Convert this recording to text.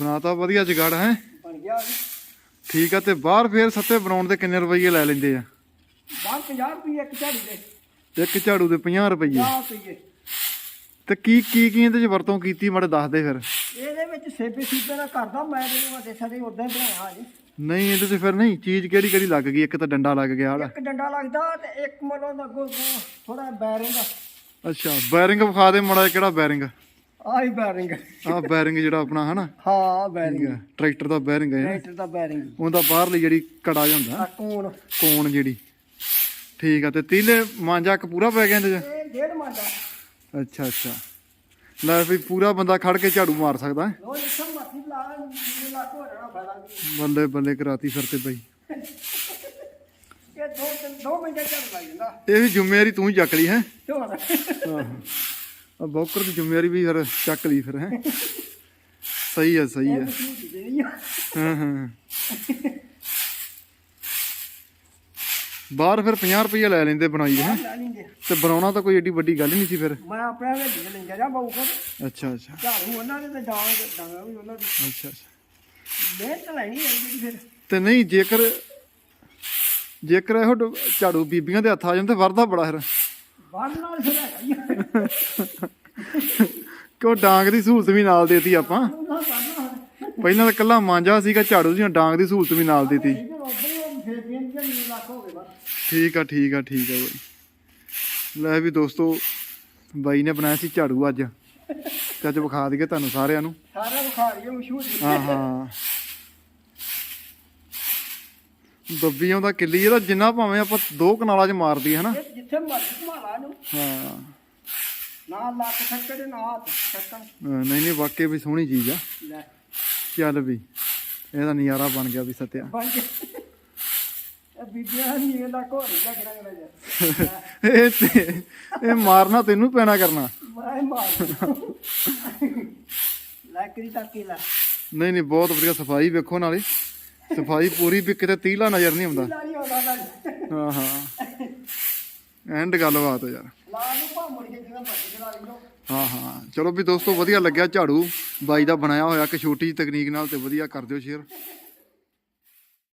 ਹਾਂ ਤਾਂ ਵਧੀਆ ਜਗਾੜ ਹੈ। ਬਣ ਗਿਆ ਜੀ ਠੀਕ ਆ ਤੇ ਬਾਹਰ ਫੇਰ ਸੱਤੇ ਬਣਾਉਣ ਦੇ ਕਿੰਨੇ ਰੁਪਏ ਲੈ ਲੈਂਦੇ ਆ? ਬਾਹਰ 50 ਰੁਪਏ ਇੱਕ ਝਾੜੀ ਦੇ। ਇੱਕ ਝਾੜੂ ਦੇ 50 ਰੁਪਏ 50 ਰੁਪਏ ਤੇ ਕੀ ਕੀ ਕੀ ਇਹਦੇ ਚ ਵਰਤੋਂ ਕੀਤੀ ਮਾੜੇ ਦੱਸ ਦੇ ਫਿਰ। ਇਹਦੇ ਵਿੱਚ ਸੇਬੇ ਸੂਬੇ ਦਾ ਕਰਦਾ ਮੈਂ ਤੇ ਵੱਡੇ ਸਾਰੇ ਉਦਾਂ ਬਣਾਇਆ ਜੀ। ਨਹੀਂ ਇਹਦੇ ਚ ਫਿਰ ਨਹੀਂ ਚੀਜ਼ ਕਿਹੜੀ ਕਿਹੜੀ ਲੱਗ ਗਈ? ਇੱਕ ਤਾਂ ਡੰਡਾ ਲੱਗ ਗਿਆ ਹਾਲਾ ਇੱਕ ਡੰਡਾ ਲੱਗਦਾ ਤੇ ਇੱਕ ਦਾ ਅੱਗੋਂ ਥੋੜਾ ਬੈਰਿੰਗ ਅੱਛਾ ਬੈਰਿੰਗ ਵਿਖਾ ਦੇ ਮਾੜਾ ਕਿਹੜਾ ਬੈਰਿੰਗ? ਆਹੀ ਬੈਰਿੰਗ ਆਹ ਬੈਰਿੰਗ ਜਿਹੜਾ ਆਪਣਾ ਹਨਾ? ਹਾਂ ਬੈਰਿੰਗ ਟਰੈਕਟਰ ਦਾ ਬੈਰਿੰਗ ਹੈ ਟਰੈਕਟਰ ਦਾ ਬੈਰਿੰਗ ਉਹਦਾ ਬਾਹਰਲੀ ਜਿਹੜੀ ਕੜਾ ਆ ਕੋਣ। ਕੋਣ ਜਿਹੜੀ। ਠੀਕ ਆ ਤੇ ਤੀਲੇ ਮਾਂਜਾ ਇੱਕ ਪੂਰਾ ਪੈ ਗਿਆ ਇਹਦੇ ਚ? ਇਹ ਡੇਢ ਮਾਂਡਾ ਅੱਛਾ ਅੱਛਾ। ਲੈ ਵੀ ਪੂਰਾ ਬੰਦਾ ਖੜ ਕੇ ਝਾੜੂ ਮਾਰ ਸਕਦਾ ਹੈ? ਬੁਲਾ ਹੋ ਕੀ ਬੱਲੇ ਕਰਾਤੀ ਫਿਰ ਤੇ ਬਈ। ਇਹ ਦੋ ਦੋ ਮਿੰਟਾਂ ਚੱਲ ਲੱਗ ਜਾਂਦਾ ਇਹ ਵੀ ਜ਼ਿੰਮੇਵਾਰੀ ਤੂੰ ਹੀ ਚੱਕ ਲਈ ਹੈ? ਆ ਬੌਕਰ ਦੀ ਜ਼ਿੰਮੇਵਾਰੀ ਵੀ ਫਿਰ ਚੱਕ ਲਈ ਫਿਰ ਹੈ। ਸਹੀ ਹੈ ਸਹੀ ਹੈ ਹਾਂ ਹਾਂ। ਬਾਹਰ ਫਿਰ 50 ਰੁਪਏ ਲੈ ਲੈਂਦੇ ਬਣਾਈ ਹੈਂ। ਤੇ ਬਣਾਉਣਾ ਤਾਂ ਕੋਈ ਏਡੀ ਵੱਡੀ ਗੱਲ ਨਹੀਂ ਸੀ ਫਿਰ। ਮੈਂ ਆਪਣੇ ਦੇ ਲੈਂਦਾ ਜਾ ਬਾਉ ਕੋਲ ਅੱਛਾ। ਅੱਛਾ ਝਾੜੂ ਉਹਨਾਂ ਦੇ ਤੇ ਡਾਂਗ ਡਾਂਗਾ ਵੀ ਉਹਨਾਂ ਦੀ। ਅੱਛਾ ਅੱਛਾ। ਮਿਹਨਤ ਲੈਣੀ ਹੈ ਜਿਹੜੀ ਫਿਰ। ਤੇ ਨਹੀਂ ਜੇਕਰ ਜੇਕਰ ਇਹੋ ਝਾੜੂ ਬੀਬੀਆਂ ਦੇ ਹੱਥ ਆ ਜਾਣ ਤੇ ਵਰਦਾ ਬੜਾ ਫਿਰ। ਬੰਨ ਨਾਲ ਫਿਰ। ਕਿਉਂ ਡਾਂਗ ਦੀ ਸਹੂਲਤ ਵੀ ਨਾਲ ਦੇਤੀ ਆਪਾਂ? ਪਹਿਲਾਂ ਤਾਂ ਕੱਲਾ ਮਾਂਜਾ ਸੀਗਾ ਝਾੜੂ ਦੀਆਂ ਡਾਂਗ ਦੀ ਸਹੂਲਤ ਵੀ ਨਾਲ ਦੇਤੀ। ਠੀਕ ਆ ਠੀਕ ਆ ਠੀਕ ਆ ਬਾਈ। ਲੈ ਵੀ ਦੋਸਤੋ ਬਾਈ ਨੇ ਬਣਾਇਆ ਸੀ ਝਾੜੂ ਅੱਜ। ਅੱਜ ਵਿਖਾ ਦਈਏ ਤੁਹਾਨੂੰ ਸਾਰਿਆਂ ਨੂੰ। ਸਾਰਾ ਬੁਖਾਰ ਇਹ ਮਸ਼ਹੂਰ ਹਾਂ ਹਾਂ। ਦੱਬੀਆਂ ਦਾ ਕਿੱਲੀ ਇਹਦਾ ਜਿੰਨਾ ਭਾਵੇਂ ਆਪਾਂ ਦੋ ਕਨਾਲਾਂ 'ਚ ਮਾਰਦੀ ਹੈ ਨਾ ਜਿੱਥੇ ਮਰਜ਼ੀ ਘੁਮਾ ਨੂੰ ਹਾਂ। ਨਾ ਲੱਕ ਥੱਕੇ ਤੇ? ਨਾ ਹੱਥ ਥੱਕਣ ਅਹ ਨਹੀਂ ਨਹੀਂ ਵਾਕਈ ਵੀ ਸੋਹਣੀ ਚੀਜ਼ ਆ। ਲੈ। ਚੱਲ ਵੀ ਇਹਦਾ ਨਜ਼ਾਰਾ ਬਣ ਗਿਆ ਵੀ ਸਤਿਆ। ਬਣ ਗਿਆ। ਇਹ ਬੀਬੀਆਂ ਨਹੀਂ ਤੇ ਮਾਰਨਾ ਤੈਨੂੰ ਪੈਣਾ ਕਰਨਾ। ਮੈਂ ਮਾਰ ਲੱਕ ਦੀ ਤੱਕੀ ਲੈ। ਨਹੀਂ ਨਹੀਂ ਬਹੁਤ ਵਧੀਆ ਸਫ਼ਾਈ ਵੇਖੋ ਨਾਲੇ। ਸਫ਼ਾਈ ਪੂਰੀ ਵੀ ਕਿਤੇ ਤੀਲਾ ਨਜ਼ਰ ਨਹੀਂ ਆਉਂਦਾ। ਹਾਂ ਹਾਂ। ਐਂਡ ਗੱਲਬਾਤ ਯਾਰ। ਲੋ ਹਾਂ ਹਾਂ। ਚਲੋ ਵੀ ਦੋਸਤੋ, ਵਧੀਆ ਲੱਗਿਆ ਝਾੜੂ। ਬਾਈ ਦਾ ਬਣਾਇਆ ਹੋਇਆ ਕਿ ਛੋਟੀ ਜਿਹੀ ਤਕਨੀਕ ਨਾਲ ਤੇ ਵਧੀਆ ਕਰ ਦਿਓ ਸ਼ੇਅਰ।